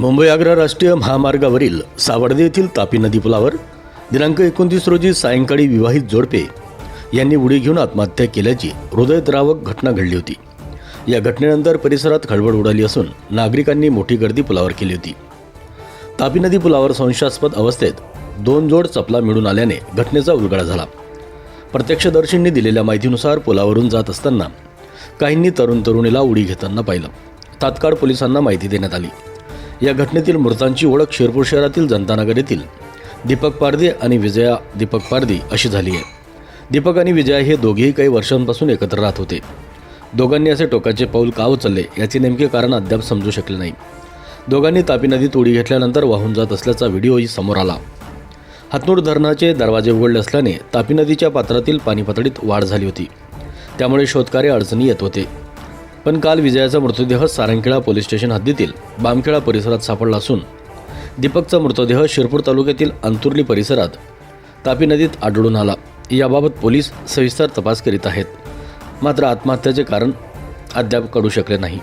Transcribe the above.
मुंबई आग्रा राष्ट्रीय महामार्गावरील सावर्डे येथील तापी नदी पुलावर दिनांक एकोणतीस रोजी सायंकाळी विवाहित जोडपे यांनी उडी घेऊन आत्महत्या केल्याची हृदयद्रावक घटना घडली होती. या घटनेनंतर परिसरात खळबळ उडाली असून नागरिकांनी मोठी गर्दी पुलावर केली होती. तापी नदी पुलावर संशयास्पद अवस्थेत दोन जोड चपला मिळून आल्याने घटनेचा उलगडा झाला. प्रत्यक्षदर्शींनी दिलेल्या माहितीनुसार पुलावरून जात असताना काहींनी तरुण तरुणीला उडी घेताना पाहिलं. तात्काळ पोलिसांना माहिती देण्यात आली. या घटनेतील मृतांची ओळख शिरपूर शहरातील जनतानगर येथील दीपक पारदे आणि विजया दीपक पारदी अशी झाली आहे. दीपक आणि विजया हे दोघेही काही वर्षांपासून एकत्र राहत होते. दोघांनी असे टोकाचे पाऊल का उचलले याचे नेमके कारण अद्याप समजू शकले नाही. दोघांनी तापी नदीत उडी घेतल्यानंतर वाहून जात असल्याचा व्हिडिओही समोर आला. हातनूर धरणाचे दरवाजे उघडले असल्याने तापी नदीच्या पात्रातील पाणी पातळीत वाढ झाली होती. त्यामुळे शोधकार्य अडचणी येत होते. पण काल विजयाचा मृतदेह सारंगखेडा पोलीस स्टेशन हद्दीतील बामखेडा परिसरात सापडला असून दीपकचा मृतदेह शिरपूर तालुक्यातील अंतुर्ली परिसरात तापी नदीत आढळून आला. याबाबत पोलीस सविस्तर तपास करीत आहेत. मात्र आत्महत्याचे कारण अद्याप कळू शकले नाही.